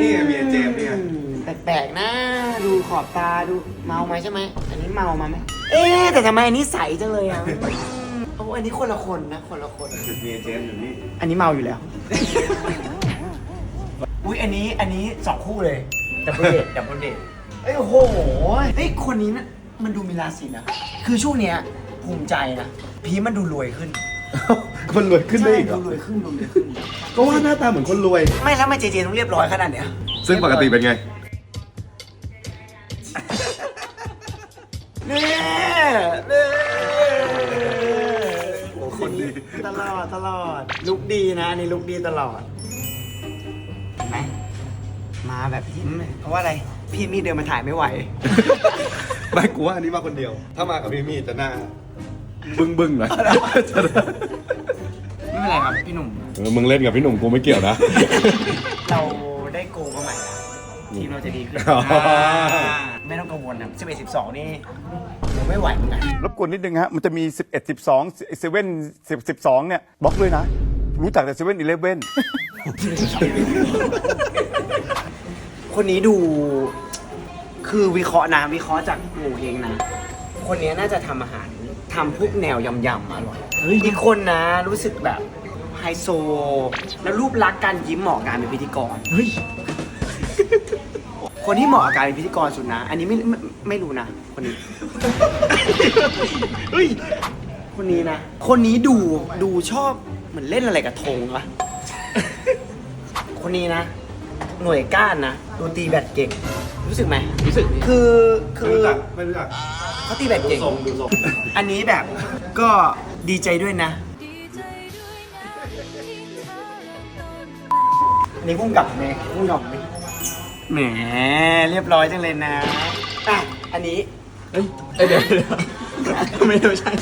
นี่ไงเมียเจมส์เนี่ย แปลกๆนะ ดูขอบตาดูเมาไหมใช่ไหมอันนี้เมามาไหมเอ๊ะแต่ทำไมอันนี้ใสจังเลยอะอืมโอ้อันนี้คนละคนนะคนละคน เมียเจมส์อยู่นี่อันนี้เมาอยู่แล้ว อุ้ยอันนี้อันนี้สองคู่เลยดับเบิลเดทดับเบิลเดทเอ้ยโอ้โหเฮ้ยคนนี้นะมันดูมีราศีนะคือช่วงเนี้ยภูมิใจนะ พีมันดูรวยขึ้น คนรวยขึ้นได้อีกเหรใช่อดูรวยขึ้นดูรวยขึ้น ก็ว่าหน้าตาเหมือนคนรวย ไม่แล้วทำไมเจเจต้องเรียบร้อยขนาดเนี้ยซึ่งปกติเป็นไงเน่เน่โอ้คนดีตลอดตลอด ลุกดีนะอันนี่ลุกดีตลอดเห็นไหมมาแบบยิ้มเลยเพราะว่าอะไร พี่มีเดินมาถ่ายไม่ไหว ไม่กูว่าอันนี้มาคนเดียว ถ้ามากับพี่มี่จะหน้าบึ้งบึ้งๆหน่อยไม่เป็นไร ครับพี่หนุ่ม เออมึงเล่นกับพี่หนุ่มกูไม่เกี่ยวนะ เราได้โกมาใหม่แล้วทีมเราจะดีขึ้นอ๋ออ่าไม่ต้องกังวลนะ11 12 นี่ผมไม่ไหวเหมือนกัน รบกวนนิดนึงฮะ มันจะมี 11 12 7 10 12 เนี่ยบล็อกด้วยนะ รู้จักแต่7 e เ e ่ e อคนนี้ดูคือวิเคราะห์นะวิเคราะห์จากหมูเองนะ คนนี้น่าจะทำอาหารทำพวกแนวยำๆอร่อยอีกคนนะรู้สึกแบบ ไฮโซ แล้วรูปลักษณ์การยิ้มเหมาะกับการเป็นพิธีกร เฮ้ย คนที่เหมาะกับการเป็นพิธีกรสุดนะ อันนี้ไม่ไม่ไม่รู้นะ คนนี้ เฮ้ย คนนี้นะ คนนี้ดูดูชอบเหมือนเล่นอะไรกับธงวะ คนนี้นะ หน่วยก้านนะดูตีแบตเก่ง รู้สึกไหม รู้สึกคือคืไม่อรู้จักไม่รู้จักเขาตีแบตเก่ง ทรงดูทรงอันนี้แบบก็ดีใจด้วยนะ นี่พุ่งกลับไหมพุ่งกลับไหมแหมเรียบร้อยจังเลยนะอะอันนี้ เอ้ยเดี๋ยวไม่ใช่